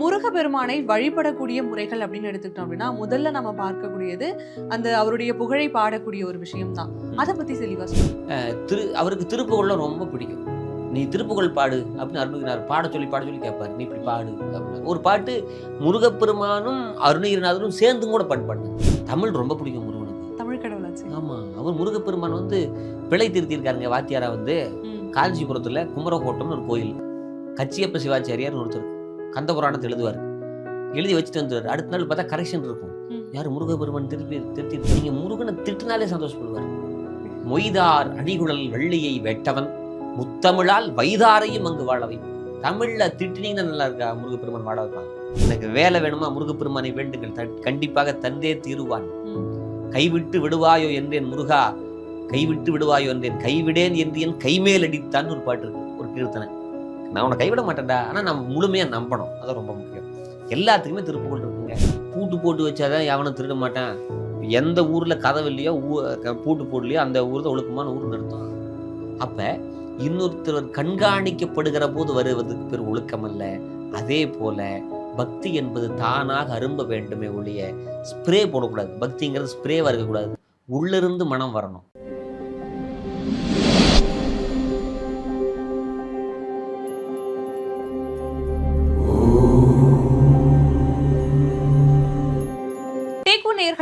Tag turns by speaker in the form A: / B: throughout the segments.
A: முருகப்பெருமானை வழிபடக்கூடிய முறைகள் அப்படின்னு எடுத்துக்கிட்டோம் அப்படின்னா முதல்ல நம்ம பார்க்கக்கூடியது அந்த அவருடைய புகழை பாடக்கூடிய ஒரு விஷயம் தான் அதை பத்தி தெளிவா
B: திரு அவருக்கு திருப்புகழ்லாம் ரொம்ப பிடிக்கும். நீ திருப்புகழ் பாடு அப்படின்னு அருணகிரிநாதர் பாட சொல்லி பாட சொல்லி கேட்பாரு. நீ இப்படி பாடு அப்படின்னு. ஒரு பாட்டு முருகப்பெருமானும் அருணகிரிநாதரும் சேர்ந்து கூட பாட்டு பாடினாங்க. தமிழ் ரொம்ப பிடிக்கும் முருகனுக்கு.
A: தமிழ் கடவுளாச்சு.
B: ஆமா அவர் முருகப்பெருமான் வந்து பிழை திருத்தியிருக்காருங்க வாத்தியாரா வந்து. காஞ்சிபுரத்துல குமரகோட்டம்னு ஒரு கோயில். கச்சியப்ப சிவாச்சாரியார் ஒருத்தர் கந்த புராணத்தை எழுதுவார். எழுதி வச்சுட்டு வந்துருவார் அடுத்த நாள் பார்த்தா கரெக்ஷன் இருக்கும். யார் முருகப்பெருமான் திருப்பி திருத்தி நீங்க முருகனை திட்டினாலே சந்தோஷப்படுவார். மொய்தார் அடிகுழல் வெள்ளியை வெட்டவன் முத்தமிழால் வைதாரையும் அங்கு வாழவை தமிழ்ல திட்டினீங்கன்னா நல்லா இருக்கா? முருகப்பெருமான் வாழ வைப்பாங்க எனக்கு வேலை வேணுமா? முருகப்பெருமானை வேண்டுங்கள். கண்டிப்பாக தந்தே தீருவான். கைவிட்டு விடுவாயோ என்றேன் முருகா? கைவிட்டு விடுவாயோ என்றேன். கைவிடேன் என்று என் கைமேல் அடித்தான் ஒரு பாட்டு இருக்கு. ஒரு கீர்த்தனை. நான் உன்னை கைவிட மாட்டேன்டா. ஆனால் நம்ம முழுமையாக நம்பணும். அது ரொம்ப முக்கியம். எல்லாத்துக்குமே திருப்புகழ் இருக்குங்க. பூட்டு போட்டு வச்சாதான் எவனும் திருட மாட்டான். எந்த ஊரில் கதவு இல்லையோ ஊ- க- பூட்டு போடலையோ அந்த ஊர் தான் ஒழுக்கமான ஊர் நிறுத்தம் அப்போ இன்னொருத்தர் கண்காணிக்கப்படுகிற போது வருவதற்கு பேர் ஒழுக்கம் அல்ல. அதே போல பக்தி என்பது தானாக அரும்ப வேண்டுமே ஒழிய ஸ்ப்ரே போடக்கூடாது. பக்திங்கிறது ஸ்ப்ரேவாக இருக்கக்கூடாது. உள்ளிருந்து மனம் வரணும்.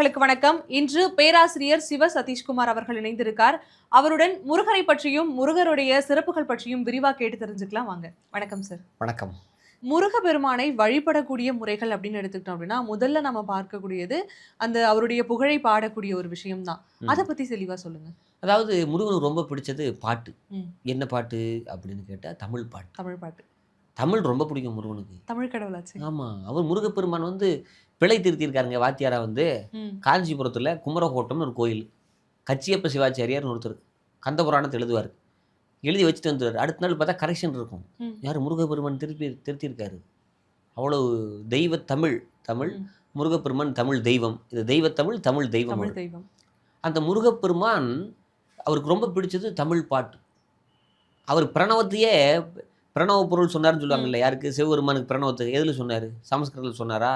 A: நேயர்களுக்கு வணக்கம். இன்று பேராசிரியர் சிவ சதீஷ்குமார் அவர்கள் இணைந்திருக்கார். அவருடன் முருகரை பற்றியும் முருகருடைய சிறப்புகள் பற்றியும் விரிவா கேட்டு தெரிஞ்சுக்கலாம் வாங்க. வணக்கம் சார்
B: வணக்கம்.
A: முருகப்பெருமானை வழிபடக்கூடிய முறைகள் அப்படின்னு எடுத்துக்கிட்டோம் அப்படின்னா முதல்ல நம்ம பார்க்கக்கூடியது அந்த அவருடைய புகழை பாடக்கூடிய ஒரு விஷயம் தான். அதை பத்தி தெளிவா சொல்லுங்க.
B: அதாவது முருகனுக்கு ரொம்ப பிடிச்சது பாட்டு. என்ன பாட்டு அப்படின்னு கேட்டா தமிழ் பாட்டு.
A: தமிழ் பாட்டு.
B: தமிழ் ரொம்ப பிடிக்கும் முருகனுக்கு.
A: தமிழ் கடவுளாச்சு.
B: ஆமா. அவர் முருகப்பெருமான் வந்து பிழை திருத்தியிருக்காருங்க வாத்தியாரா வந்து. காஞ்சிபுரத்துல குமரகோட்டம்னு ஒரு கோயில். கச்சியப்ப சிவாச்சாரியார் ஒருத்தர் கந்த புராணத்தை எழுதுவார். எழுதி வச்சுட்டு வந்துருவார். அடுத்த நாள் பார்த்தா கரெக்ஷன் இருக்கும். யார் முருகப்பெருமான் திருப்பி திருத்தியிருக்காரு? அவ்வளவு தெய்வ தமிழ் தமிழ். முருகப்பெருமான் தமிழ் தெய்வம். இது தெய்வ தமிழ் தமிழ். தெய்வம் அந்த முருகப்பெருமான் அவருக்கு ரொம்ப பிடிச்சது தமிழ் பாட்டு. அவர் பிரணவத்தையே பிரணவ பொருள் சொன்னார்னு சொல்லுவாங்கல்ல யாருக்கு? சிவபெருமானுக்கு பிரணவத்தை. எதில் சொன்னார்? சமஸ்கிருதத்தில் சொன்னாரா?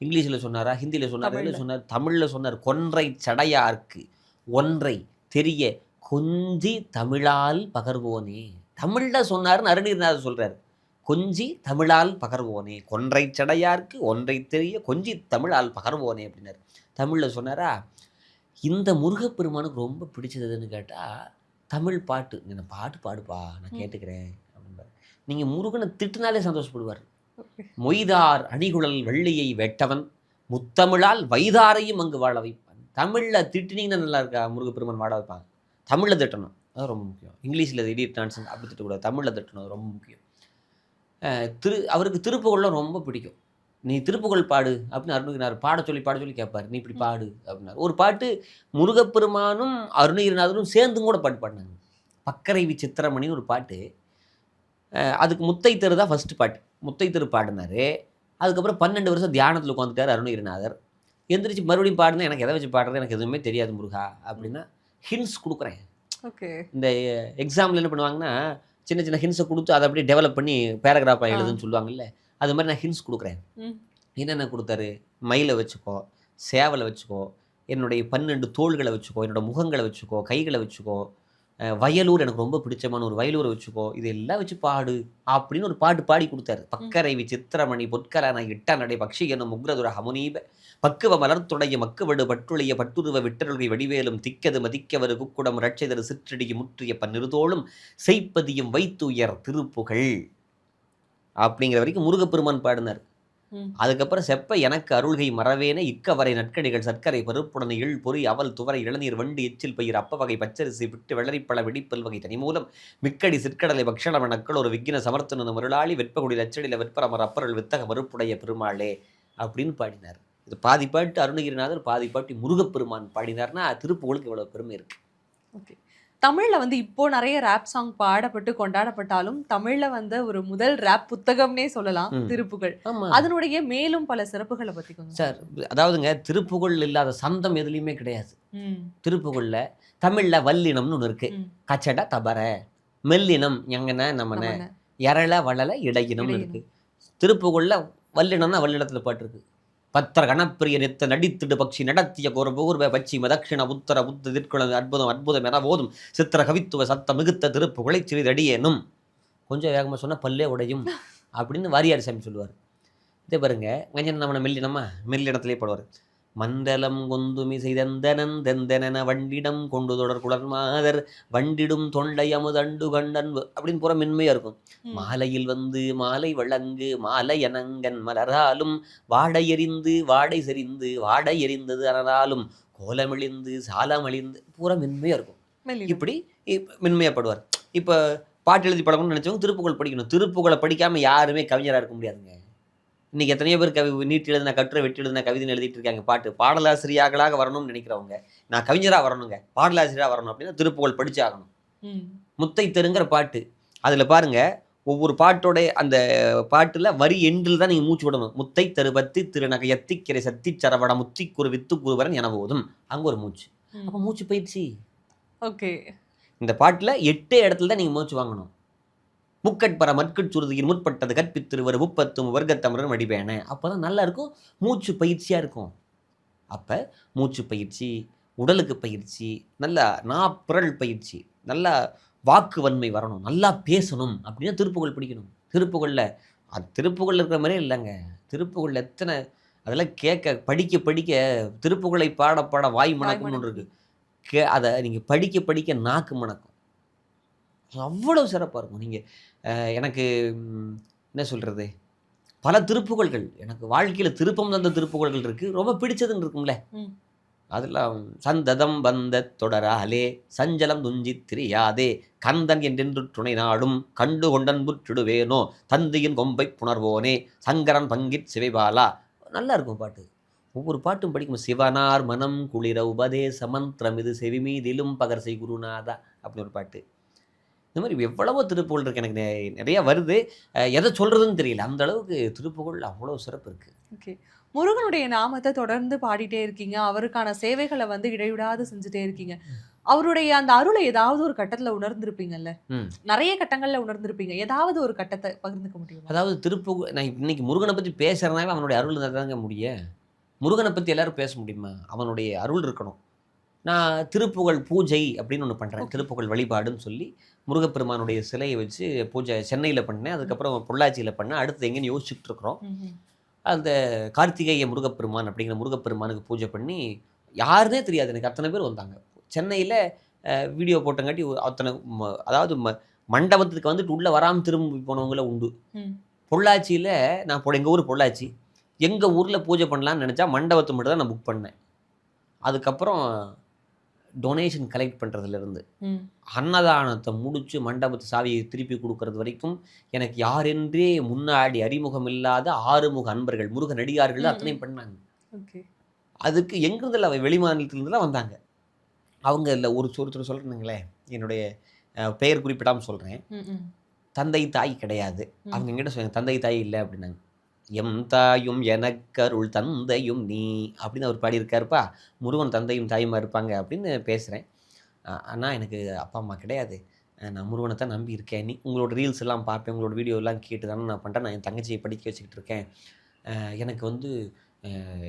B: இங்கிலீஷில் சொன்னாரா? ஹிந்தியில் சொன்னாரா. எதில் சொன்னார். தமிழில் சொன்னார். கொன்றை சடையார்க்கு. ஒன்றை தெரிய கொஞ்சி தமிழால் பகர்வோனே. தமிழில் சொன்னாருன்னு அருணீர்நாதர் சொல்றாரு. கொஞ்சி தமிழால் பகர்வோனே. கொன்றை சடையார்க்கு ஒன்றை தெரிய கொஞ்சி தமிழால் பகர்வோனே அப்படின்னாரு. தமிழில் சொன்னாரா? இந்த முருகப்பெருமானுக்கு ரொம்ப பிடிச்சதுன்னு கேட்டால் தமிழ் பாட்டு. நீ நான் பாட்டு பாடுப்பா. நான். கேட்டுக்கிறேன். அப்படின்பாரு நீங்கள் முருகனை திட்டினாலே சந்தோஷப்படுவார். மொய்தார் அணிகுழல் வெள்ளியை வெட்டவன். முத்தமிழால் வைதாரையும் அங்கு வாழ வைப்பான். தமிழில் திட்டினீங்கன்னா நல்லா இருக்கா? முருகப்பெருமான் வாழ வைப்பாங்க. தமிழில் திட்டணும். அது ரொம்ப முக்கியம். இங்கிலீஷில் திடீர் டான்ஸ் அப்படி திட்டக்கூடாது. தமிழில் திட்டணும். ரொம்ப முக்கியம். திரு அவருக்கு திருப்புகழ்லாம் ரொம்ப பிடிக்கும். நீ திருப்புகழ் பாடு அப்படின்னு அருணகிரிநாதர் பாட சொல்லி பாட சொல்லி கேட்பார். நீ இப்படி பாடு அப்படின்னாரு. ஒரு பாட்டு முருகப்பெருமானும் அருணகிரிநாதரும் சேர்ந்து கூட பாட்டு பாடினாங்க. பக்கரைவி சித்திரமணின்னு ஒரு பாட்டு அதுக்கு முத்தை தெரு தான் ஃபஸ்ட்டு பாட்டு. முத்தை தெரு பாடினாரு. அதுக்கப்புறம் பன்னெண்டு வருஷம் தியானத்தில் உட்காந்துட்டார் அருணகிரிநாதர் எந்திரிச்சு மறுபடியும் பாடுனா எனக்கு எதை வச்சு பாடுறது? எனக்கு எதுவுமே தெரியாது முருகா அப்படின்னா ஹின்ஸ் கொடுக்குறேன்.
A: ஓகே.
B: இந்த எக்ஸாமில் என்ன பண்ணுவாங்கன்னா சின்ன சின்ன ஹின்ஸை கொடுத்து அதை அப்படியே டெவலப் பண்ணி பேராகிராஃபாக. எழுதுன்னு சொல்லுவாங்கல்ல அது மாதிரி நான் ஹின்ஸ் கொடுக்குறேன். என்னென்ன கொடுத்தாரு? மயிலை வச்சுக்கோ சேவலை வச்சுக்கோ என்னுடைய பன்னெண்டு தோள்களை வச்சுக்கோ என்னோட முகங்களை வச்சுக்கோ கைகளை வச்சுக்கோ வயலூர் எனக்கு ரொம்ப பிடிச்சமான ஒரு வயலூரை வச்சுக்கோ இதெல்லாம் வச்சு பாடு அப்படின்னு ஒரு பாட்டு பாடி கொடுத்தாரு பக்கரைவி சித்திரமணி பொற்கலான இட்ட நடை பக்ஷி என்னும் உக்ரதுர ஹமுனீப பக்குவ மலர்த்துடைய மக்குவடு பட்டுளைய பட்டுருவ விட்டருளை வடிவேலும் திக்கது மதிக்கவரு குக்குடம் ரட்சதரு சிற்றடிக்கு முற்றிய பன்னிருதோளும் செய்ப்பதியும் வைத்துயர் திருப்புகழ் அப்படிங்கிற வரைக்கும் முருகப்பெருமான் பாடினார். அதுக்கப்புறம் செப்ப எனக்கு அருள்கை மறவேன இக்கவரை நற்கடிகள் சர்க்கரை பருப்புடன் இள் பொறி அவல் துவரை இளநீர் வண்டு எச்சில் பயிர் அப்ப வகை பச்சரிசி விட்டு வெள்ளரிப்பழ வெடிப்பல் வகை தனி மூலம் மிக்கடி சிற்கடலை பக்ஷணம நக்கள் ஒரு விக்கின சமர்த்தன மருளாளி வெற்பகுடி லச்சடில வெற்பரமர் அப்பரல் வித்தக மறுப்புடைய பெருமாளே அப்படின்னு பாடினார். இது பாதி பாட்டு அருணகிரிநாதர் பாதி பாட்டு முருகப்பெருமான் பாடினார்னா திருப்புகளுக்கு இவ்வளவு பெருமை இருக்கு.
A: ஓகே. தமிழ்ல வந்து இப்போ நிறைய ரேப் சாங் பாடப்பட்டு கொண்டாடப்பட்டாலும் தமிழ்ல வந்த ஒரு முதல் ரேப் புத்தகம்னே சொல்லலாம். திருப்புகழ்
B: ஆமா
A: அதனுடைய மேலும் பல சிறப்புகளை பத்தி கொஞ்சம்
B: சார் அதாவதுங்க திருப்புகழ் இல்லாத சந்தம் எதுலையுமே கிடையாது திருப்புகழ்ல தமிழ்ல வல்லினம்னு ஒன்று இருக்கு. கச்சட தபர மெல்லினம் எங்கன நம்மன. எரள வளல இடையினம்னு
A: இடையினம்.
B: இருக்கு திருப்புகழ்ல வல்லினம்னா வல்லிடத்தில் பாட்டு இருக்கு பத்திர கணப்பிரிய நித்த நடித்திடு பக்ஷி நடத்திய கோர பூர்வ பச்சிம தட்சிண உத்தர புத்த திற்குளது அற்புதம் அற்புதம் என போதும். சித்திர கவித்துவ சத்த மிகுத்த திருப்பு குலைச்சிறிது அடியேனும். கொஞ்சம் வேகமாக சொன்னால் பல்லே உடையும் அப்படின்னு வாரியார் சாமி சொல்லுவார். இதே பாருங்க கஞ்சன் நம்ம மெல்லினமா மெல்லிடத்திலே போடுவார். மண்டலம் கொந்துமி செய்தந்தனன் தெந்தனன வண்டிடம் கொண்டு தொடர் குளர் மாதர் வண்டிடும் தொண்டை அமுதண்டு கண்டன் அப்படின்னு பூரா மென்மையாக இருக்கும். மாலையில் வந்து மாலை வழங்கு மாலை எனங்கன் மலராலும் வாடை எறிந்து வாடை செறிந்து வாடை எறிந்தது அனலாலும் கோலமிழிந்து சாலமழிந்து பூரா மென்மையாக இருக்கும். இப்படி இப்ப மென்மையாப்படுவார். இப்போ பாட்டு எழுதி பழகணும்னு நினச்சவங்க திருப்புகழ் படிக்கணும். திருப்புகழை படிக்காமல் யாருமே கவிஞராக இருக்க முடியாதுங்க. இன்னைக்கு எத்தனையோ பேர் கவி நீட் எழுதின கட்டுரை வெட்டி எழுதின கவிதை எழுதிட்டு இருக்காங்க. பாட்டு பாடலாசிரியாக்களாக வரணும்னு நினைக்கிறவங்க நான் கவிஞராக வரணுங்க பாடலாசிரியராக வரணும் அப்படின்னா திருப்புகழ் படிச்சாகணும்.
A: ம்.
B: முத்தை தெருங்கிற பாட்டு. அதில் பாருங்க ஒவ்வொரு பாட்டோட அந்த பாட்டில் வரி எண்டில் தான் நீங்கள் மூச்சு விடணும். முத்தை தருபத்தி திருநகை எத்திக்கிரை சத்தி சரவட முத்தி குரு வித்து குருவரன் என போதும். அங்கே ஒரு மூச்சு. அப்போ மூச்சு பயிற்சி
A: ஓகே.
B: இந்த பாட்டில் எட்டே இடத்துல தான் நீங்கள் மூச்சு வாங்கணும். முக்கட்பர மற்கட் சுருதியின் முற்பட்டது கற்பித்திருவர் முப்பத்தும் வர்க்கத்தமிழர் வடிவேன. அப்போ தான் நல்லா இருக்கும் மூச்சு பயிற்சியாக இருக்கும். அப்போ மூச்சு பயிற்சி உடலுக்கு பயிற்சி நல்லா நாப்புரல் பயிற்சி நல்லா வாக்கு வன்மை வரணும் நல்லா பேசணும் அப்படின்னா திருப்புகழ் படிக்கணும். திருப்புகழில் அது திருப்புகழில் இருக்கிற மாதிரியே இல்லைங்க. திருப்புகழில் எத்தனை அதெல்லாம் கேட்க படிக்க படிக்க திருப்புகழை பாட பாட வாய் மணக்கும்னு ஒன்று கே அதை நீங்கள் படிக்க படிக்க நாக்கு மணக்கும். அவ்வளவு சிறப்பாக இருக்கும். நீங்கள் எனக்கு என்ன சொல்கிறது பல திருப்புகழ்கள். எனக்கு வாழ்க்கையில் திருப்பம் தந்த திருப்புகழ்கள் இருக்குது ரொம்ப பிடிச்சதுன்னு இருக்கும்ல. அதெல்லாம் சந்ததம் வந்த தொடராலே சஞ்சலம் துஞ்சி திரியாதே கந்தன் என்றென்று துணை நாடும் கண்டு கொண்டன் புற்றிடுவேனோ தந்தையின் கொம்பை புணர்வோனே சங்கரன் பங்கிற் சிவைபாலா. நல்லா இருக்கும் பாட்டு. ஒவ்வொரு பாட்டும் படிக்கும் சிவனார் மனம் குளிர உபதேச மந்திரம் இது செவி மீதிலும் பகர்சை குருநாதா அப்படின்னு ஒரு பாட்டு. இந்த மாதிரி எவ்வளவோ திருப்புகழ் இருக்கு. எனக்கு நிறைய வருது. எதை சொல்றதுன்னு தெரியல. அந்த அளவுக்கு திருப்புகழ் அவ்வளோ சிறப்பு இருக்கு.
A: ஓகே. முருகனுடைய நாமத்தை தொடர்ந்து பாடிட்டே இருக்கீங்க. அவருக்கான சேவைகளை வந்து இடைவிடாது செஞ்சுட்டே இருக்கீங்க. அவருடைய அந்த அருளை ஏதாவது ஒரு கட்டத்துல உணர்ந்திருப்பீங்கல்ல. நிறைய கட்டங்கள்ல உணர்ந்திருப்பீங்க. ஏதாவது ஒரு கட்டத்தை பகிர்ந்துக்க முடியுமா?
B: அதாவது திருப்புகழ் நான் இன்னைக்கு முருகனை பற்றி பேசுறதுனால அவனுடைய அருள் தாங்க முடியும். முருகனை பற்றி எல்லாரும் பேச முடியுமா? அவனுடைய அருள் இருக்கணும். நான் திருப்புகழ் பூஜை அப்படின்னு ஒன்று பண்ணுறேன். திருப்புகழ் வழிபாடுன்னு சொல்லி முருகப்பெருமானுடைய சிலையை வச்சு பூஜை சென்னையில் பண்ணேன் அதுக்கப்புறம் பொள்ளாச்சியில் பண்ணேன். அடுத்து எங்கேன்னு யோசிச்சுட்டு இருக்கிறோம். அந்த கார்த்திகேய முருகப்பெருமான் அப்படிங்கிற முருகப்பெருமானுக்கு பூஜை பண்ணி யாருனே தெரியாது. எனக்கு அத்தனை பேர் வந்தாங்க. சென்னையில் வீடியோ போட்டங்காட்டி அத்தனை அதாவது ம மண்டபத்துக்கு வந்துட்டு உள்ளே வராமல் திரும்பி போனவங்கள உண்டு. பொள்ளாச்சியில் நான் இப்போ எங்கள் ஊர் பொள்ளாச்சி. எங்கள் ஊரில் பூஜை பண்ணலான்னு நினச்சா மண்டபத்தை மட்டும் தான் நான் புக் பண்ணேன். அதுக்கப்புறம் டொனேஷன் கலெக்ட் பண்ணுறதுலேருந்து. அன்னதானத்தை முடிச்சு மண்டபத்து சாவியை திருப்பி கொடுக்கறது வரைக்கும் எனக்கு யாரென்றே முன்னாடி அறிமுகம் இல்லாத ஆறுமுக அன்பர்கள் முருக நடிகார்கள்
A: ம்,
B: அத்தனையும் பண்ணாங்க. அதுக்கு எங்கிருந்துல வெளி மாநிலத்திலிருந்துலாம் வந்தாங்க. அவங்க இல்லை ஒரு ஒருத்தர் சொல்கிறேனுங்களே என்னுடைய பெயர் குறிப்பிடாமல் சொல்கிறேன். தந்தை தாய் கிடையாது. அவங்க எங்கிட்ட சொல்லுங்க தந்தை தாய் இல்லை அப்படின்னாங்க. எம் தாயும் எனக்கருள் தந்தையும் நீ அப்படின்னு அவர் பாடியிருக்காருப்பா. முருகன் தந்தையும் தாயுமா இருப்பாங்க அப்படின்னு பேசுகிறேன் அண்ணா எனக்கு அப்பா அம்மா கிடையாது. நான் முருகனை தான் நம்பி இருக்கேன். நீ உங்களோட ரீல்ஸ் எல்லாம் பார்ப்பேன். உங்களோட வீடியோ எல்லாம் கேட்டு தானே நான் பண்ணுறேன் நான் என் தங்கச்சியை படிக்க வச்சுக்கிட்டு இருக்கேன். எனக்கு வந்து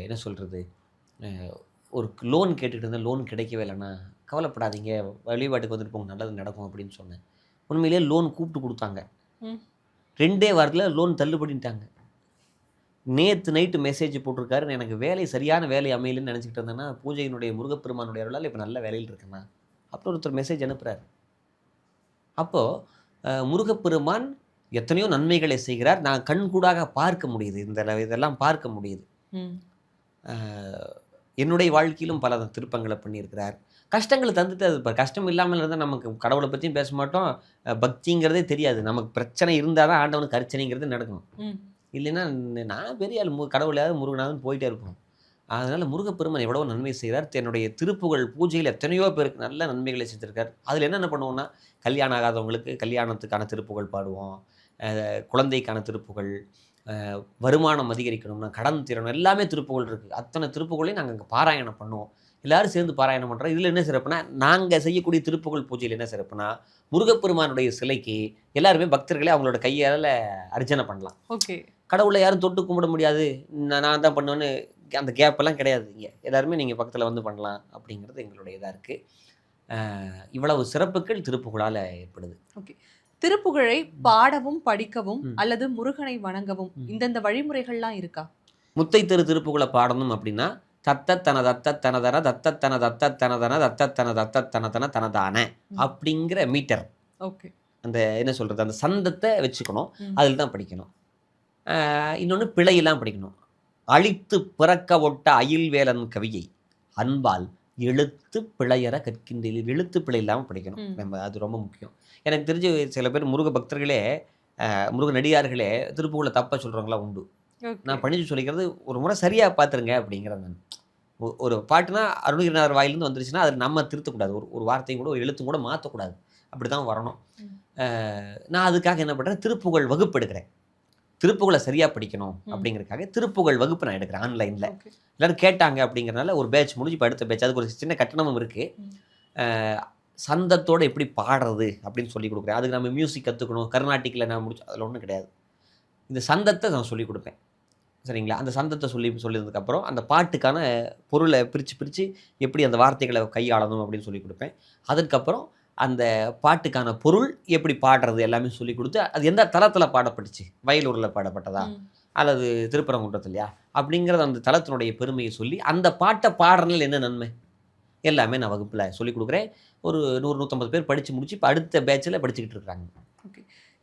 B: என்ன சொல்கிறது ஒரு லோன் கேட்டுக்கிட்டு இருந்தேன். லோன் கிடைக்கவே இல்லைண்ணா கவலைப்படாதீங்க. வழிபாட்டுக்கு வந்துட்டு போங்க. நல்லது நடக்கும் அப்படின்னு சொன்னேன். உண்மையிலேயே லோன் கூப்பிட்டு கொடுத்தாங்க. ரெண்டே வாரத்தில் லோன் தள்ளுபடின்ட்டாங்க. நேற்று நைட்டு மெசேஜ் போட்டிருக்காரு எனக்கு வேலை சரியான வேலை அமையலன்னு நினச்சிக்கிட்டு இருந்தேன்னா பூஜையினுடைய முருகப்பெருமானுடைய அருளால் இப்போ நல்ல வேலையில் இருக்கேண்ணா அப்புறம் ஒருத்தர் மெசேஜ் அனுப்புகிறார் அப்போது முருகப்பெருமான் எத்தனையோ நன்மைகளை செய்கிறார். நான் கண்கூடாக பார்க்க முடியுது. இந்த இதெல்லாம் பார்க்க முடியுது. என்னுடைய வாழ்க்கையிலும் பல திருப்பங்களை பண்ணியிருக்கிறார். கஷ்டங்களை தந்துட்டு அது இப்போ கஷ்டம் இல்லாமல் இருந்தால் நமக்கு கடவுளை பற்றியும் பேச மாட்டோம். பக்திங்கிறதே தெரியாது. நமக்கு பிரச்சனை இருந்தால் தான் ஆண்டவனுக்கு அர்ச்சனைங்கிறது நடக்கும். இல்லைன்னா நான் பெரிய ஆள் மு கடவுளையாவது முருகனாவது போயிட்டே இருப்போம். அதனால் முருகப்பெருமான் எவ்வளோ நன்மை செய்கிறார் தன்னுடைய திருப்புகள் பூஜையில் எத்தனையோ பேருக்கு நல்ல நன்மைகளை செஞ்சுருக்கார். அதில் என்னென்ன பண்ணுவோம்னா கல்யாணம் ஆகாதவங்களுக்கு கல்யாணத்துக்கான திருப்புகள் பாடுவோம். குழந்தைக்கான திருப்புகள் வருமானம் அதிகரிக்கணும்னா கடன் திறனும் எல்லாமே திருப்புகள் இருக்குது அத்தனை திருப்புகளையும் நாங்கள் அங்கே பாராயணம் பண்ணுவோம். எல்லாரும் சேர்ந்து பாராயணம் பண்ணுறோம் இதில் என்ன சிறப்புனா நாங்கள் செய்யக்கூடிய திருப்புகழ் பூஜையில் என்ன சிறப்புனா முருகப்பெருமானுடைய சிலைக்கு எல்லாருமே பக்தர்களே அவங்களோட கையால் அர்ச்சனை பண்ணலாம்.
A: ஓகே.
B: கடவுளை யாரும் தொட்டு கும்பிட முடியாது. நான் தான் பண்ணுவேன்னு அந்த கேப் எல்லாம் கிடையாது இங்கே. எல்லாருமே நீங்கள் பக்கத்தில் வந்து பண்ணலாம் அப்படிங்கிறது எங்களுடைய இதாக இருக்குது இவ்வளவு சிறப்புகள் திருப்புகழால் ஏற்படுது.
A: திருப்புகழை பாடவும் படிக்கவும். அல்லது முருகனை வணங்கவும். இந்தந்த வழிமுறைகள்லாம் இருக்கா?
B: முத்தை திரு திருப்புகழை பாடணும் அப்படின்னா தத்த தன தத்த தனதன தத்த தன தத்த தனதன தனதன. அப்படிங்கிற மீட்டர்.
A: ஓகே.
B: அந்த என்ன சொல்கிறது அந்த சந்தத்தை வச்சுக்கணும். அதில் தான் படிக்கணும். இன்னொன்று பிழையெல்லாம் படிக்கணும். அழித்து பிறக்க ஒட்ட அயில்வேலன் கவியை அன்பால் எழுத்து பிழையற கற்கின்றீர்கள் எழுத்து பிழை இல்லாமல் படிக்கணும். நம்ம அது ரொம்ப முக்கியம். எனக்கு தெரிஞ்சு சில பேர் முருக பக்தர்களே முருக நடிகார்களே திருப்புகளை தப்பாக சொல்கிறவங்களாம் உண்டு. நான் பணிச்சு சொல்லிக்கிறது ஒரு முறை சரியாக பார்த்துருங்க அப்படிங்கிறேன் நான். ஒ- ஒரு பாட்டுனா அருணகிரிநாதர் வாயிலிருந்து வந்துருச்சுன்னா அதை நம்ம திருத்தக்கூடாது. ஒரு ஒரு வார்த்தையும் கூட ஒரு எழுத்தும் கூட மாற்றக்கூடாது அப்படி தான் வரணும் நான் அதுக்காக என்ன பண்ணுறேன் திருப்புகழ் வகுப்பு எடுக்கிறேன். திருப்புகழை சரியாக படிக்கணும். அப்படிங்கிறதுக்காக திருப்புகழ் வகுப்பு நான் எடுக்கிறேன் ஆன்லைனில். எல்லாரும் கேட்டாங்க அப்படிங்கிறனால ஒரு பேட்ச் முடிஞ்சு இப்போ அடுத்த பேட்ச். அதுக்கு ஒரு சின்ன கட்டணமும் இருக்குது. சந்தத்தோட எப்படி பாடுறது அப்படின்னு சொல்லி கொடுக்குறேன். அதுக்கு நம்ம மியூசிக் கற்றுக்கணும் கர்நாட்டிக்கில் நான் முடிச்சு அதில் ஒன்றும் கிடையாது. இந்த சந்தத்தை நான் சொல்லி கொடுப்பேன். சரிங்களா? அந்த சந்தத்தை சொல்லி சொல்லியதுக்கப்புறம் அந்த பாட்டுக்கான பொருளை பிரித்து பிரித்து எப்படி அந்த வார்த்தைகளை கையாளணும் அப்படின்னு சொல்லி கொடுப்பேன். அதுக்கப்புறம் அந்த பாட்டுக்கான பொருள் எப்படி பாடுறது எல்லாமே சொல்லி கொடுத்து அது எந்த தளத்தில் பாடப்பட்டுச்சு? வயலூரில் பாடப்பட்டதா. அல்லது திருப்பரங்குன்றத்துலையா அப்படிங்கிறத அந்த தளத்தினுடைய பெருமையை சொல்லி அந்த பாட்டை பாடுறதுல என்ன நன்மை? எல்லாமே நான் வகுப்பில் சொல்லி கொடுக்குறேன். ஒரு நூறு நூற்றம்பது பேர் படித்து முடிச்சு இப்போ அடுத்த பேட்சில் படிச்சுக்கிட்டு இருக்காங்க.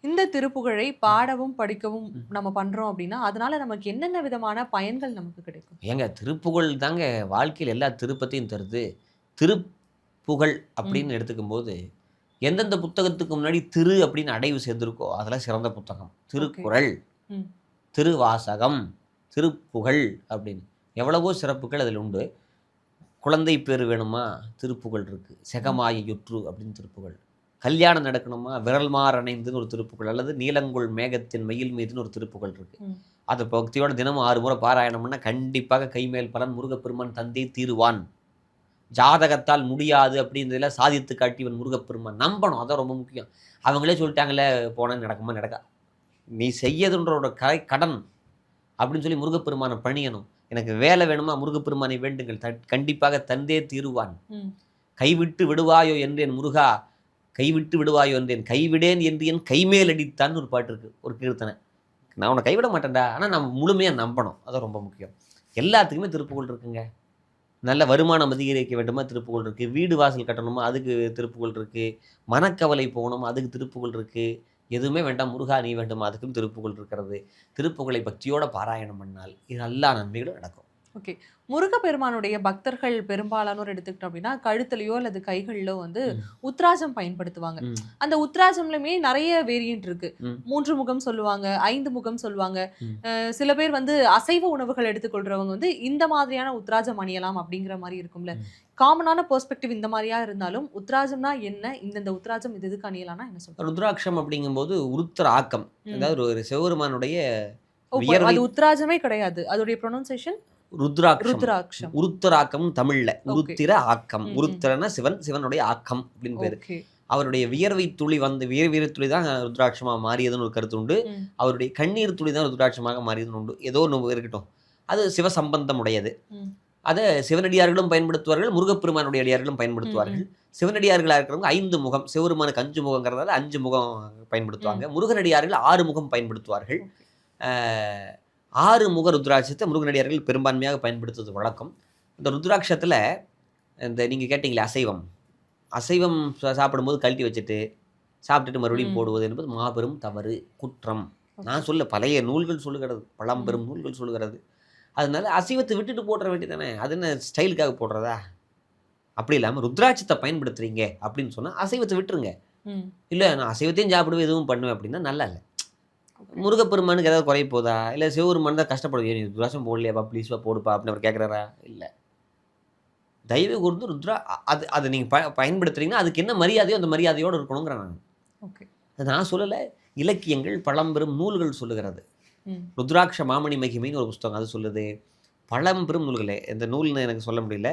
A: இந்த திருப்புகழை பாடவும் படிக்கவும். நம்ம பண்றோம் அப்படின்னா அதனால நமக்கு என்னென்ன விதமான பயன்கள் நமக்கு கிடைக்கும்?
B: ஏங்க திருப்புகழ் தாங்க வாழ்க்கையில் எல்லா திருப்பத்தையும் தருது. திருப்புகழ் அப்படின்னு எடுத்துக்கும் போது எந்தெந்த புத்தகத்துக்கு முன்னாடி திரு அப்படின்னு அடைவு சேர்ந்திருக்கோ அதெல்லாம் சிறந்த புத்தகம். திருக்குறள். திருவாசகம் திருப்புகழ் அப்படின்னு. எவ்வளவோ சிறப்புகள் அதில் உண்டு. குழந்தை பேர் வேணுமா? திருப்புகழ் இருக்கு. செகமாய யுற்று அப்படின்னு திருப்புகழ். கல்யாணம் நடக்கணுமா? விரல் மாறணைந்துன்னு ஒரு திருப்புகழ் அல்லது நீலங்குள் மேகத்தின் மயில் மீதுன்னு ஒரு திருப்புகழ் இருக்கு. அது பக்தியோட தினமும் ஆறு முறை பாராயணம் பண்ணா கண்டிப்பாக கைமேல் பலன் முருகப்பெருமான் தந்தே தீருவான். ஜாதகத்தால் முடியாது அப்படின்றதுல சாதித்து காட்டியவன் முருகப்பெருமான் நம்பணும். அதான் ரொம்ப முக்கியம். அவங்களே சொல்லிட்டாங்களே போனால் நடக்குமா நடக்கா? நீ செய்யதுன்றோட கலை கடன் அப்படின்னு சொல்லி முருகப்பெருமானை பணியணும். எனக்கு வேலை வேணுமா? முருகப்பெருமானை வேண்டுங்கள். கண்டிப்பாக தந்தே தீருவான். கைவிட்டு விடுவாயோ என்றேன் முருகா கைவிட்டு விடுவாயோ என்றேன் கைவிடேன் என்று என் கைமேல் அடித்தான்னு ஒரு பாட்டு இருக்குது ஒரு கீர்த்தனை. நான் உன்னை கைவிட மாட்டேன்டா. ஆனால் நம்ம முழுமையாக நம்பணும். அதான் ரொம்ப முக்கியம். எல்லாத்துக்குமே திருப்புகழ் இருக்குங்க. நல்ல வருமானம் அதிகரிக்க வேண்டுமா திருப்புகழ் இருக்குது வீடு வாசல் கட்டணுமா அதுக்கு திருப்புகழ் இருக்குது மனக்கவலை போகணுமா அதுக்கு திருப்புகள் இருக்குது எதுவுமே வேண்டாம். முருகா நீ வேண்டுமா அதுக்கும் திருப்புகள் இருக்கிறது. திருப்புகளை பக்தியோட பாராயணம் பண்ணால் இது எல்லா நன்மைகளும் நடக்கும்.
A: முருகப்பெருமானுடைய பக்தர்கள் பெரும்பாலானோர் எடுத்துக்கிட்டோம் அப்படின்னா கழுத்துலயோ அல்லது கைகளிலோ வந்து. உத்ராஜம் பயன்படுத்துவாங்க. அந்த உத்ராஜம்லயுமே நிறைய வேரியன்ட் இருக்கு. மூன்று முகம் சொல்லுவாங்க ஐந்து முகம் சொல்லுவாங்க. சில பேர் வந்து அசைவ உணவுகள் எடுத்துக்கொள்றவங்க வந்து இந்த மாதிரியான உத்ராஜம் அணியலாம் அப்படிங்கிற மாதிரி இருக்கும்ல. காமனான பெர்ஸ்பெக்டிவ் இந்த மாதிரியா இருந்தாலும் உத்ராஜம்னா என்ன? இந்தந்த உத்ராஜம் இது இதுக்கு அணியலாம்னா என்ன சொல்றீங்க
B: ருத்ராட்சம் அப்படிங்கும்போது உருத்திர ஆக்கம். அதாவது ஒரு சிவபெருமானுடைய
A: அது உத்ராஜமே கிடையாது. அதோடைய ப்ரொனன்சியேஷன்
B: ருத்ராட்சம்.
A: ருத்ராட்சம்.
B: உருத்தராக்கம் தமிழ்ல. உருத்திர ஆக்கம். உருத்திரனா சிவன் சிவனுடைய ஆக்கம் அப்படின்னு பேரு. அவருடைய வியர்வை துளி வந்து வியர்வை துளி தான் ருத்ராட்சமா மாறியதுன்னு ஒரு கருத்து உண்டு. அவருடைய கண்ணீர் துளி தான் ருத்ராட்சமாக மாறியதுன்னு உண்டு. ஏதோ ஒன்று இருக்கட்டும். அது சிவசம்பந்தம் உடையது.
A: ம்.
B: அதை சிவனடியார்களும் பயன்படுத்துவார்கள் முருகப்பெருமானுடைய அடியார்களும் பயன்படுத்துவார்கள். சிவனடியார்களாக இருக்கிறவங்க ஐந்து முகம் சிவபெருமானுக்கு அஞ்சு முகங்கிறதால அஞ்சு முகம் பயன்படுத்துவாங்க. முருகனடியார்கள் ஆறு முகம் பயன்படுத்துவார்கள். ஆறு முக ருத்ராட்சத்தை முருகனடியார்கள் பெரும்பான்மையாக பயன்படுத்துவது வழக்கம். இந்த ருத்ராட்சத்தில் இந்த நீங்கள் கேட்டீங்களே அசைவம். அசைவம் சாப்பிடும்போது கழட்டி வச்சுட்டு சாப்பிட்டுட்டு மறுபடியும். போடுவது என்பது மாபெரும் தவறு குற்றம். நான் சொல்ல பழைய நூல்கள் சொல்லுகிறது பழம்பெரும் நூல்கள் சொல்லுகிறது. அதனால அசைவத்தை விட்டுட்டு போட்டுற வேண்டியதானே அது என்ன ஸ்டைலுக்காக போடுறதா? அப்படி இல்லாமல் ருத்ராட்சத்தை பயன்படுத்துறீங்க அப்படின்னு சொன்னால் அசைவத்தை விட்டுருங்க. இல்லை நான் அசைவத்தையும் சாப்பிடுவேன் எதுவும் பண்ணுவேன் அப்படின்னா நல்லா இல்லை. முருகப்பெருமானுக்கு ஏதாவது குறை போதா? இல்லை சிவபெருமான் தான் கஷ்டப்படுது நீ ருத்ராட்சம் போடலையாப்பா ப்ளீஸ்ப்பா போடுப்பா அப்படின்னு அவர் கேட்குறாரா இல்லை. தயவு கூர்ந்து ருத்ரா அது அதை நீங்கள் ப பயன்படுத்துறீங்கன்னா அதுக்கு என்ன மரியாதையோ அந்த மரியாதையோடு இருக்கணுங்கிறேன் நான்
A: ஓகே.
B: அது நான் சொல்லலை. இலக்கியங்கள் பழம்பெரும் நூல்கள் சொல்லுகிறது. ருத்ராட்ச மாமணி மகிமைன்னு ஒரு புஸ்தகம் அது சொல்லுது. பழம்பெரும் நூல்களே இந்த நூல்னு எனக்கு சொல்ல முடியல.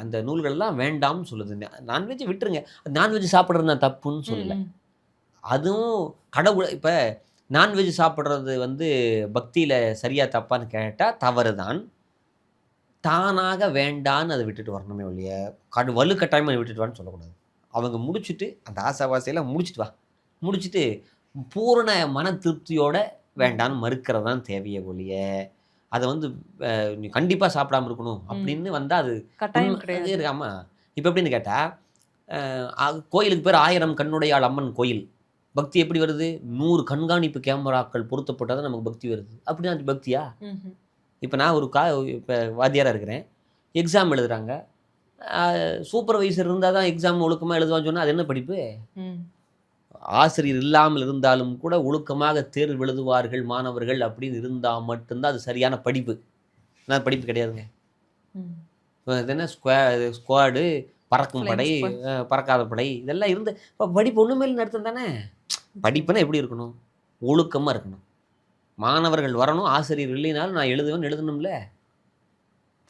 B: அந்த நூல்கள்லாம் வேண்டாம்னு சொல்லுது. நான்வெஜ் விட்டுருங்க. நான்வெஜ் சாப்பிட்றது நான் தப்புன்னு சொல்லலை. அதுவும் கடவுள் இப்போ நான்வெஜ் சாப்பிட்றது வந்து பக்தியில் சரியா தப்பான்னு கேட்டால் தவறு தான் தானாக வேண்டான்னு அதை விட்டுட்டு வரணுமே ஒழிய கடு வலுக்கட்டாயமாக அதை விட்டுட்டு வான்னு சொல்லக்கூடாது. அவங்க முடிச்சுட்டு அந்த ஆசாவாசையெல்லாம் முடிச்சுட்டு வா. முடிச்சுட்டு பூரண மன திருப்தியோட வேண்டான்னு மறுக்கிறது தான் தேவையே ஒழிய அதை வந்து நீ கண்டிப்பாக சாப்பிடாம இருக்கணும் அப்படின்னு வந்தால் அது
A: கட்டாயம்
B: உண்மை-
A: கிடையாது.
B: இருக்கு, ஆமா. இப்போ எப்படின்னு கேட்டால் கோயிலுக்கு பேர் ஆயிரம் கண்ணுடையாள் அம்மன் கோயில். பக்தி எப்படி வருது? நூறு கண்காணிப்பு கேமராக்கள் பொருத்தப்பட்டால் தான் நமக்கு பக்தி வருது. அப்படின்னா அது பக்தியா. இப்போ நான் ஒரு கா இப்போ வாத்தியாராக இருக்கிறேன். எக்ஸாம் எழுதுறாங்க. சூப்பர்வைசர் இருந்தால் தான் எக்ஸாம் ஒழுக்கமாக எழுதுவான்னு சொன்னால் அது என்ன படிப்பு. ஆசிரியர் இல்லாமல் இருந்தாலும் கூட ஒழுக்கமாக தேர்வு எழுதுவார்கள் மாணவர்கள் அப்படின்னு இருந்தால் மட்டும்தான் அது சரியான படிப்பு. நான் படிப்பு கிடையாதுங்க. இப்போ என்ன? ஸ்குவா ஸ்குவாடு பறக்கும் படை பறக்காத படை இதெல்லாம் இருந்து இப்போ படிப்பு ஒன்றுமே நடத்தும் தானே? படிப்புனா எப்படி இருக்கணும்? ஒழுக்கமாக இருக்கணும். மாணவர்கள் வரணும் ஆசிரியர் இல்லைனாலும் நான் எழுதுவேன் எழுதணும்ல.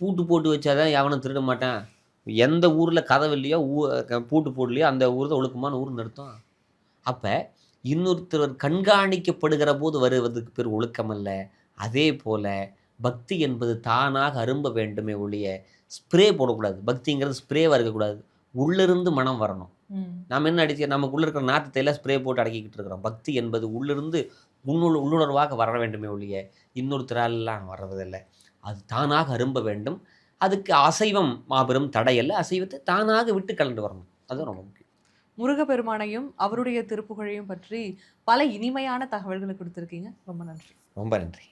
B: பூட்டு போட்டு வச்சாதான் எவனும் திருட மாட்டான். எந்த ஊரில் கதவு இல்லையோ ஊ பூட்டு போடலையோ அந்த ஊர் தான் ஒழுக்கமான ஊர்னு அர்த்தம். அப்போ இன்னொருத்தர் கண்காணிக்கப்படுகிற போது வருவதற்கு பேர் ஒழுக்கம் அல்ல அதே போல பக்தி என்பது தானாக அரும்ப வேண்டுமே ஒழிய ஸ்ப்ரே போடக்கூடாது. பக்திங்கிறது ஸ்ப்ரேவாக இருக்கக்கூடாது. உள்ளிருந்து மனம் வரணும். நாம் என்ன அடிச்சு நமக்குள்ளே இருக்கிற நாட்டத்தை எல்லாம் ஸ்ப்ரே போட்டு அடக்கிக்கிட்டு இருக்கிறோம். பக்தி என்பது உள்ளிருந்து உன்னுள் உள்ளுணர்வாக வர வேண்டுமே ஒழிய இன்னொருத்தராலெல்லாம் வர்றதில்லை. அது தானாக அரும்ப வேண்டும். அதுக்கு அசைவம் மாபெரும் தடையல்ல அசைவத்தை தானாக விட்டு கலந்து வரணும். அதுதான் ரொம்ப முக்கியம்.
A: முருகப்பெருமானையும் அவருடைய திருப்புகழையும் பற்றி பல இனிமையான தகவல்களை கொடுத்துருக்கீங்க. ரொம்ப நன்றி.
B: ரொம்ப நன்றி.